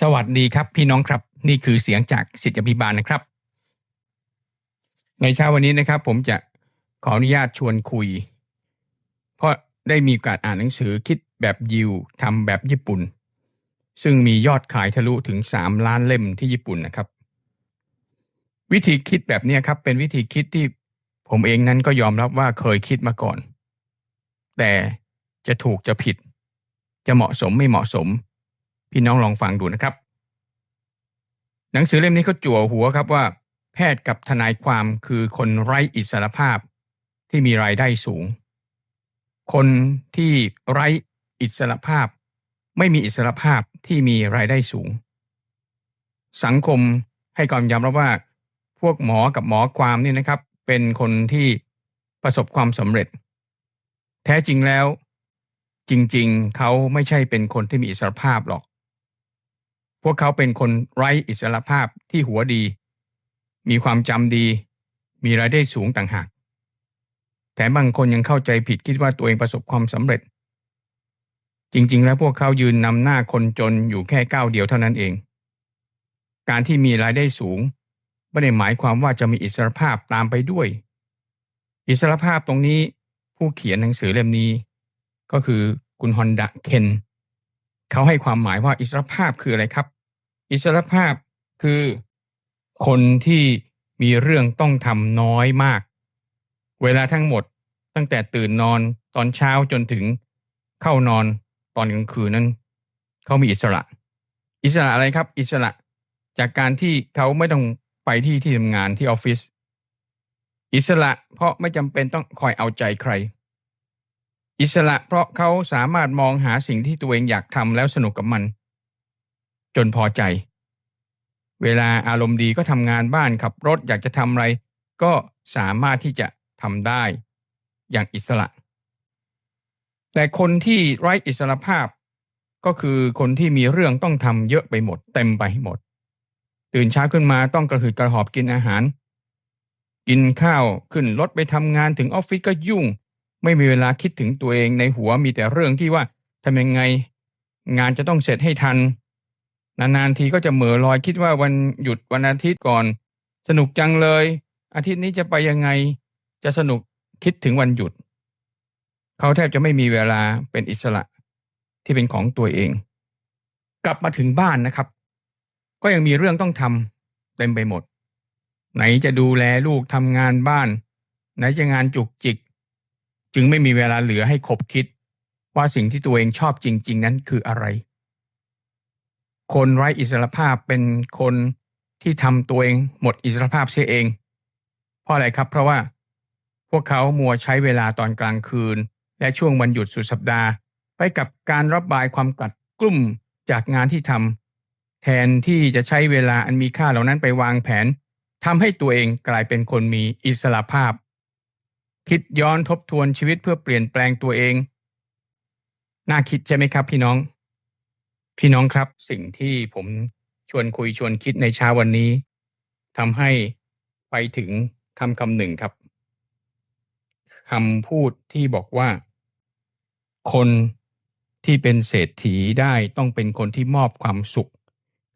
สวัสดีครับพี่น้องครับ นี่คือเสียงจากสิทธิพิบาลนะครับ ในเช้าวันนี้นะครับ ผมจะขออนุญาตชวนคุย เพราะได้มีโอกาสอ่านหนังสือคิดแบบยิวทำแบบญี่ปุ่น ซึ่งมียอดขายทะลุถึงสามล้านเล่มที่ญี่ปุ่นนะครับ วิธีคิดแบบนี้ครับ เป็นวิธีคิดที่ผมเองนั้นก็ยอมรับว่าเคยคิดมาก่อน แต่จะถูกจะผิด จะเหมาะสมไม่เหมาะสม พี่น้องลองฟังดูนะครับ หนังสือเล่มนี้เขาจั่วหัวครับว่า แพทย์กับทนายความคือคนไร้อิสรภาพที่มีรายได้สูง คนที่ไร้อิสรภาพ ไม่มีอิสรภาพที่มีรายได้สูง สังคมให้ความยอมรับว่า พวกหมอกับหมอความนี่นะครับ เป็นคนที่ประสบความสำเร็จ แท้จริงแล้ว จริง ๆ เขาไม่ใช่เป็นคนที่มีอิสรภาพหรอก พวกเขาเป็นคนไร้อิสรภาพที่หัวดี มีความจำดี มีรายได้สูงต่างหากแต่บางคนยังเข้าใจผิดคิดว่าตัวเองประสบความสำเร็จ จริง ๆ แล้วพวกเขายืนนำหน้าคนจนอยู่แค่ก้าวเดียวเท่านั้นเอง การที่มีรายได้สูงไม่ได้หมายความว่าจะมีอิสรภาพตามไปด้วย อิสรภาพตรงนี้ผู้เขียนหนังสือเล่มนี้ ก็คือคุณฮอนดะเคนเขาให้ความหมายว่าอิสรภาพคืออะไรครับ อิสรภาพคือคนที่มีเรื่องต้องทำน้อยมาก เวลาทั้งหมดตั้งแต่ตื่นนอนตอนเช้าจนถึงเข้านอนตอนกลางคืนนั้น เขามีอิสระ อิสระอะไรครับ อิสระจากการที่เขาไม่ต้องไปที่ที่ทำงานที่ออฟฟิศอิสระเพราะไม่จำเป็นต้องคอยเอาใจใคร อิสระเพราะเขาสามารถมองหาสิ่งที่ตัวเองอยากทำแล้วสนุกกับมัน จนพอใจ เวลาอารมณ์ดีก็ทำงานบ้านขับรถอยากจะทำอะไร ก็สามารถที่จะทำได้อย่างอิสระ แต่คนที่ไร้อิสระภาพ ก็คือคนที่มีเรื่องต้องทำเยอะไปหมด เต็มไปหมด ตื่นเช้าขึ้นมาต้องกระหืดกระหอบกินอาหาร กินข้าวขึ้นรถไปทำงานถึงออฟฟิศก็ยุ่ง ไม่มีเวลาคิดถึงตัวเองในหัวมีแต่เรื่องที่ว่าทำยังไง งานจะต้องเสร็จให้ทัน นานๆทีก็จะเหม่อลอยคิดว่าวันหยุดวันอาทิตย์ก่อน สนุกจังเลย อาทิตย์นี้จะไปยังไง จะสนุกคิดถึงวันหยุด เขาแทบจะไม่มีเวลาเป็นอิสระที่เป็นของตัวเอง กลับมาถึงบ้านนะครับ ก็ยังมีเรื่องต้องทำเต็มไปหมด ไหนจะดูแลลูกทำงานบ้าน ไหนจะงานจุกจิก จึงไม่มีเวลาเหลือให้คบคิด ว่าสิ่งที่ตัวเองชอบจริง ๆ นั้นคืออะไร คนไร้อิสรภาพเป็นคนที่ทำตัวเองหมดอิสรภาพเสียเอง เพราะอะไรครับ เพราะว่า พวกเขามัวใช้เวลาตอนกลางคืน และช่วงวันหยุดสุดสัปดาห์ ไปกับการรับบายความกลัดกลุ่มจากงานที่ทำแทนที่จะใช้เวลาอันมีค่าเหล่านั้นไปวางแผนทำให้ตัวเองกลายเป็นคนมีอิสระภาพ คิดย้อนทบทวนชีวิตเพื่อเปลี่ยนแปลงตัวเอง น่าคิดใช่ไหมครับพี่น้อง พี่น้องครับสิ่งที่ผมชวนคุยชวนคิดในเช้าวันนี้ทำให้ไปถึงคำคำหนึ่งครับคำพูดที่บอกว่า คนที่เป็นเศรษฐีได้ต้องเป็นคนที่มอบความสุข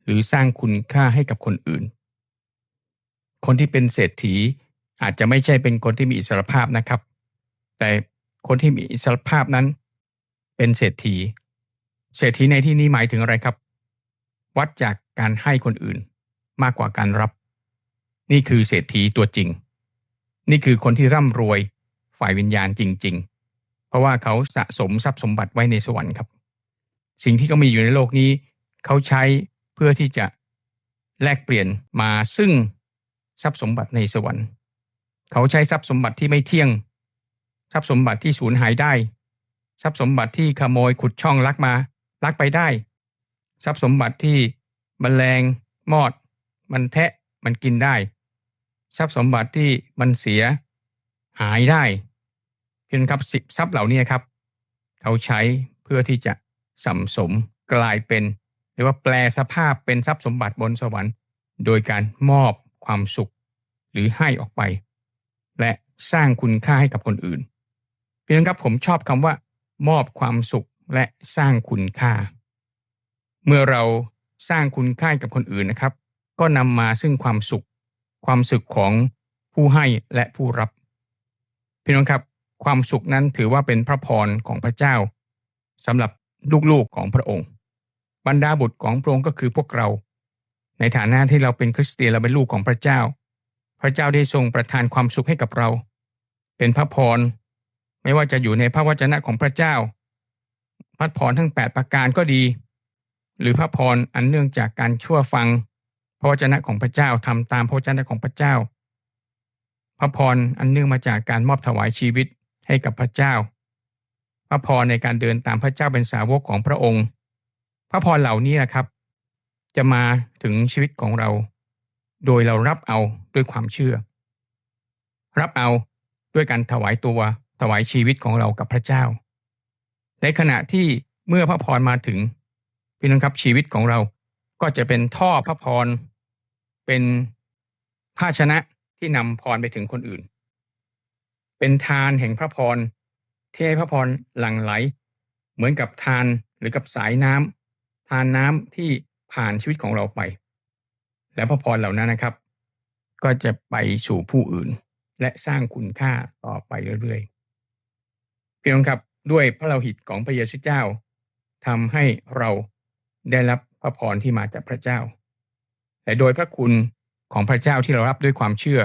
หรือสร้างคุณค่าให้กับคนอื่น คนที่เป็นเศรษฐีอาจจะไม่ใช่เป็นคนที่มีอิสรภาพนะครับ แต่คนที่มีอิสรภาพนั้น เป็นเศรษฐี เศรษฐีในที่นี้หมายถึงอะไรครับ วัดจากการให้คนอื่นมากกว่าการรับ นี่คือเศรษฐีตัวจริง นี่คือคนที่ร่ำรวยฝ่ายวิญญาณจริง ๆ เพราะว่าเขาสะสมทรัพย์สมบัติไว้ในสวรรค์ครับ สิ่งที่เขามีอยู่ในโลกนี้ เขาใช้เพื่อที่จะแลกเปลี่ยนมาซึ่งทรัพย์สมบัติในสวรรค์ เขาใช้ทรัพย์สมบัติที่ไม่เที่ยง ทรัพย์สมบัติที่สูญหายได้ ทรัพย์สมบัติที่ขโมยขุดช่องลักมา ลักไปได้ ทรัพย์สมบัติที่มันแมลงมอด มันแทะมันกินได้ ทรัพย์สมบัติที่มันเสียหายได้เพียงครับสิบทรัพย์เหล่านี้ครับ เขาใช้เพื่อที่จะสัมสมกลายเป็นหรือว่าแปลสภาพเป็นทรัพย์สมบัติบนสวรรค์ โดยการมอบความสุขหรือให้ออกไป และสร้างคุณค่าให้กับคนอื่นเพียงครับผมชอบคำว่า มอบความสุข และสร้างคุณค่า เมื่อเราสร้างคุณค่ากับคนอื่นนะครับ ก็นำมาซึ่งความสุข ความสุขของผู้ให้และผู้รับ พี่น้องครับ ความสุขนั้นถือว่าเป็นพระพรของพระเจ้าสำหรับลูกๆของพระองค์ บรรดาบุตรของพระองค์ก็คือพวกเรา ในฐานะที่เราเป็นคริสเตียนเราเป็นลูกของพระเจ้า พระเจ้าได้ทรงประทานความสุขให้กับเรา เป็นพระพรไม่ว่าจะอยู่ในพระวจนะของพระเจ้า พระพรทั้ง 8 ประการก็ดี หรือพระพรอันเนื่องจากการชั่วฟัง พระวจนะของพระเจ้าทำตามพระวจนะของพระเจ้า พระพรอันเนื่องมาจากการมอบถวายชีวิตให้กับพระเจ้า พระพรในการเดินตามพระเจ้าเป็นสาวกของพระองค์ พระพรเหล่านี้นะครับ จะมาถึงชีวิตของเรา โดยเรารับเอาด้วยความเชื่อ รับเอาด้วยการถวายตัวถวายชีวิตของเรากับพระเจ้า ในขณะที่เมื่อพระพรมาถึง พี่น้องครับชีวิตของเราก็จะเป็นท่อพระพร เป็นภาชนะที่นำพรไปถึงคนอื่น เป็นทานแห่งพระพรที่ให้พระพรหลั่งไหล เหมือนกับทานหรือกับสายน้ำทานน้ำที่ผ่านชีวิตของเราไป แล้วพระพรเหล่านั้นนะครับ ก็จะไปสู่ผู้อื่น และสร้างคุณค่าต่อไปเรื่อยๆพี่น้องครับ ด้วยพระเราหิตของพระเยซูเจ้าทำให้เราได้รับพระพรที่มาจากพระเจ้า แต่โดยพระคุณของพระเจ้าที่เรารับด้วยความเชื่อ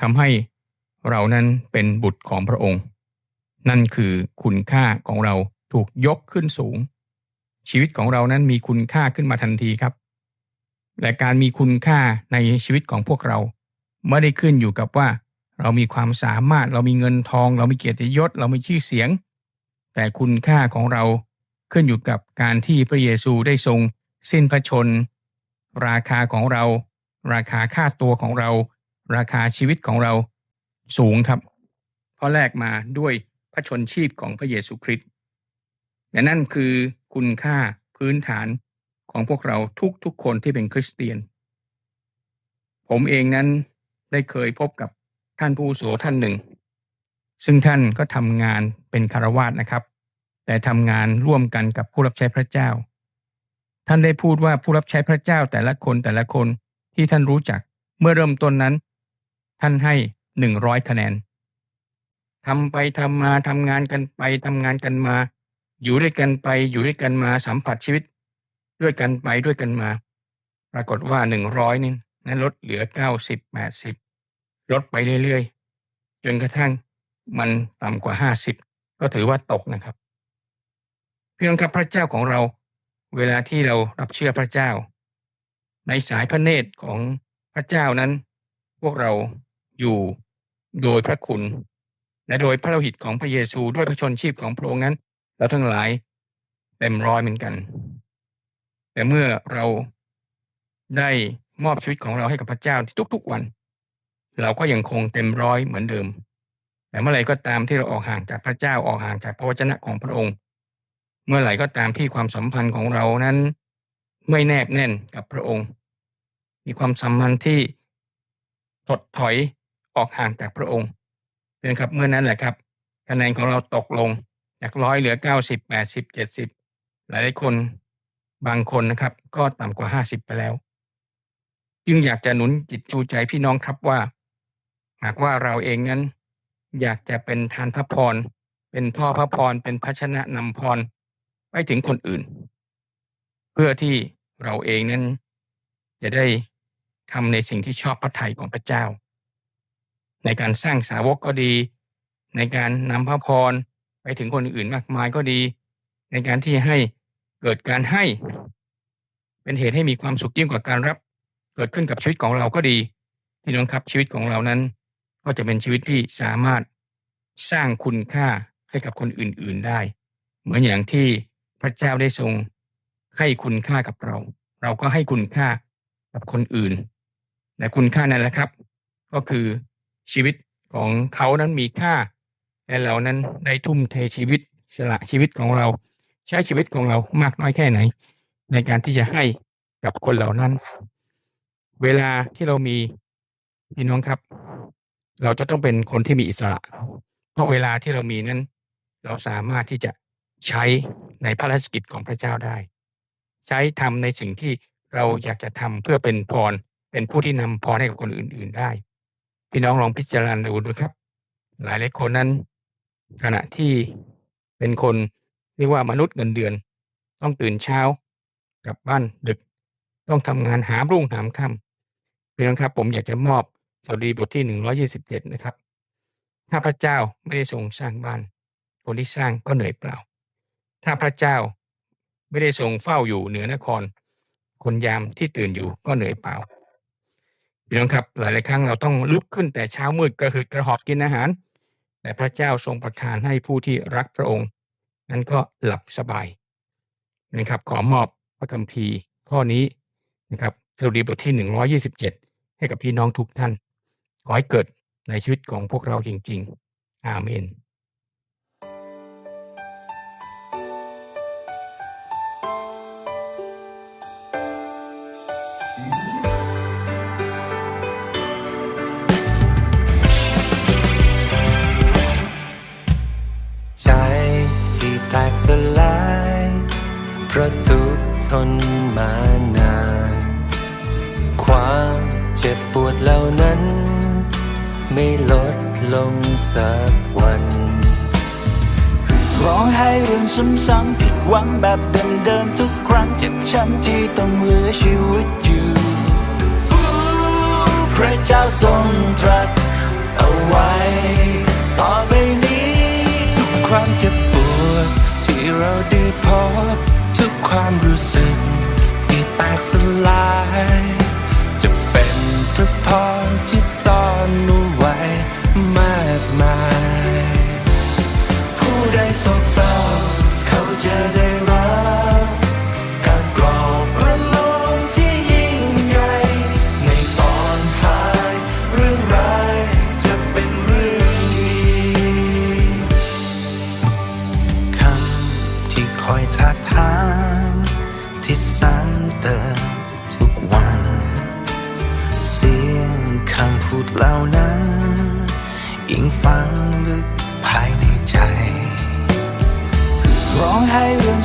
ทำให้เรานั้นเป็นบุตรของพระองค์ นั่นคือคุณค่าของเราถูกยกขึ้นสูง ชีวิตของเรานั้นมีคุณค่าขึ้นมาทันทีครับ และการมีคุณค่าในชีวิตของพวกเราไม่ได้ขึ้นอยู่กับว่า เรามีความสามารถเรามีเงินทอง เรามีเกียรติยศ เรามีชื่อเสียง แต่คุณค่าของเราขึ้นอยู่กับการที่พระเยซูได้ทรงสิ้นพระชน ราคาของเรา ราคาค่าตัวของเรา ราคาชีวิตของเราสูงครับ เพราะแลกมาด้วยพระชนชีพของพระเยซูคริสต์และนั่นคือคุณค่าพื้นฐานของพวกเราทุกๆคนที่เป็นคริสเตียน ผมเองนั้นได้เคยพบกับท่านผู้โสท่านหนึ่ง ซึ่งท่านก็ทำงานเป็นคารวาสนะครับ แต่ทำงานร่วมกันกับผู้รับใช้พระเจ้า ท่านได้พูดว่าผู้รับใช้พระเจ้าแต่ละคนแต่ละคนที่ท่านรู้จักเมื่อเริ่มต้นนั้น ท่านให้หนึ่งร้อยคะแนนทำไปทำมาทำงานกันไปทำงานกันมา อยู่ด้วยกันไปอยู่ด้วยกันมาสัมผัสชีวิต ด้วยกันไปด้วยกันมา ปรากฏว่าหนึ่งร้อยนี่นั้นลดเหลือเก้าสิบแปดสิบลดไปเรื่อยๆ จนกระทั่ง มันต่ำกว่าห้าสิบก็ถือว่าตกนะครับ พี่น้องครับพระเจ้าของเรา เวลาที่เรารับเชื่อพระเจ้า ในสายพระเนตรของพระเจ้านั้น พวกเราอยู่โดยพระคุณ และโดยพระโลหิตของพระเยซูด้วยพระชนชีพของพระองค์นั้นเราทั้งหลายเต็มร้อยเหมือนกัน แต่เมื่อเราได้มอบชีวิตของเราให้กับพระเจ้าที่ทุกๆวัน เราก็ยังคงเต็มร้อยเหมือนเดิม แต่เมื่อไหร่ก็ตามที่เราออกห่างจากพระเจ้าออกห่างจากพระวจนะของพระองค์ เมื่อไหร่ก็ตามที่ความสัมพันธ์ของเรานั้น ไม่แนบแน่นกับพระองค์ มีความสัมพันธ์ที่ถดถอยออกห่างจากพระองค์นะครับเมื่อนั้นแหละครับ คะแนนของเราตกลงจากร้อยเหลือเก้าสิบแปดสิบเจ็ดสิบหลายคนบางคนนะครับ ก็ต่ำกว่าห้าสิบไปแล้ว จึงอยากจะหนุนจิตจูใจพี่น้องครับว่า หากว่าเราเองนั้น อยากจะเป็นทานพระพร เป็นพ่อพระพร เป็นภาชนะนำพร ไปถึงคนอื่น เพื่อที่เราเองนั้น จะได้ทำในสิ่งที่ชอบพระทัยของพระเจ้า ในการสร้างสาวกก็ดี ในการนำพระพร ไปถึงคนอื่นมากมายก็ดี ในการที่ให้เกิดการให้ เป็นเหตุให้มีความสุขยิ่งกว่าการรับ เกิดขึ้นกับชีวิตของเราก็ดีพี่น้องครับชีวิตของเรานั้น ก็จะเป็นชีวิตที่สามารถสร้างคุณค่าให้กับคนอื่นๆได้ เหมือนอย่างที่พระเจ้าได้ทรงให้คุณค่ากับเรา เราก็ให้คุณค่ากับคนอื่นและคุณค่านั่นแหละครับ ก็คือชีวิตของเขานั้นมีค่า และเรานั้นได้ทุ่มเทชีวิตสละชีวิตของเรา ใช้ชีวิตของเรามากน้อยแค่ไหน ในการที่จะให้กับคนเหล่านั้น เวลาที่เรามีพี่น้องครับ เราจะต้องเป็นคนที่มีอิสระ เพราะเวลาที่เรามีนั้น เราสามารถที่จะใช้ในพระรกิจของพระเจ้าได้ ใช้ทำในสิ่งที่เราอยากจะทำเพื่อเป็นพร เป็นผู้ที่นำพรให้กับคนอื่น ๆได้ พี่น้องลองพิจารณาดูดูครับ หลายหลายคนนั้น ขณะที่เป็นคนเรียกว่ามนุษย์เงินเดือน ต้องตื่นเช้ากลับบ้านดึก ต้องทำงานหามรุ่งหามค่ำพี่น้องครับ ผมอยากจะมอบ สดุดีบทที่หนึ่งร้อยี่สิบเจ็ดนะครับ ถ้าพระเจ้าไม่ได้ทรงสร้างบ้าน คนที่สร้างก็เหนื่อยเปล่า ถ้าพระเจ้าไม่ได้ทรงเฝ้าอยู่เหนือนคร คนยามที่ตื่นอยู่ก็เหนื่อยเปล่าพี่น้องครับหลายๆครั้งเราต้องลุกขึ้นแต่เช้ามืดกระหืดกระหอบกินอาหาร แต่พระเจ้าทรงประทานให้ผู้ที่รักพระองค์ นั้นก็หลับสบายนะครับขอมอบพระคัมภีร์ข้อนี้นะครับสดุดีบทที่หนึ่งร้อยี่สิบเจ็ดให้กับพี่น้องทุกท่าน ขอให้เกิดในชีวิตของพวกเราจริง ๆ อาเมนใจที่แตกสลายเพราะทุกทนมานาน ความเจ็บปวดเหล่านั้น ไม่ลดลงสักวันร้องไห้เรื่องซ้ำๆผิดหวังแบบเดิมๆทุกครั้งเจ็บช้ำที่ต้องเหลือชีวิตอยู่พระเจ้าทรงตรัสเอาไว้ ต่อไปนี้ ทุกความเจ็บปวดที่เราได้พบทุกความรู้สึกที่แตกสลาย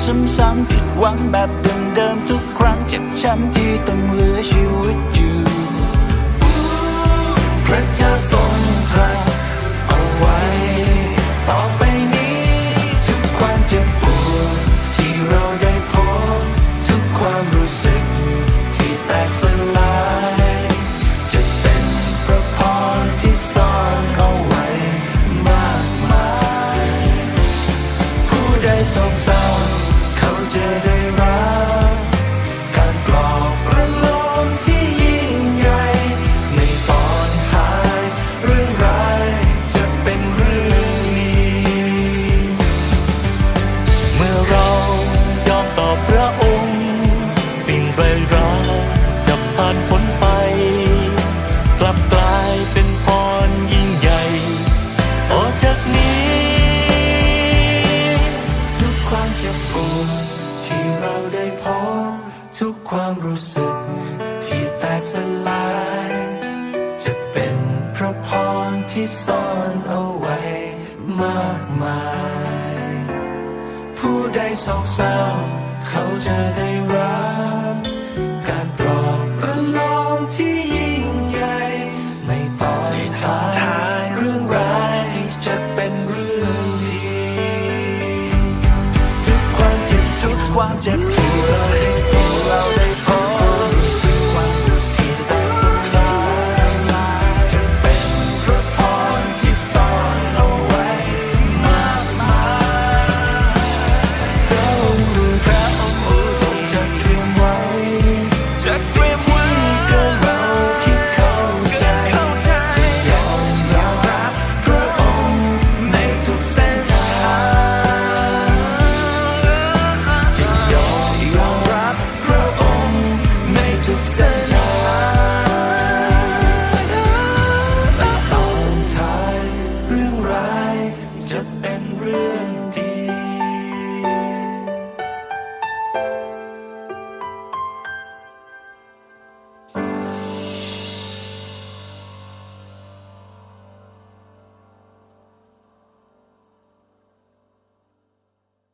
ซ้ำๆผิดหวังแบบเดิมๆทุกครั้งเจ็บช้ำที่ต้องเหลือชีวิตอยู่พระเจ้าทรง ที่ซ่อนเอาไว้มากมาย ผู้ใดสองเศร้าเขาจะได้รับ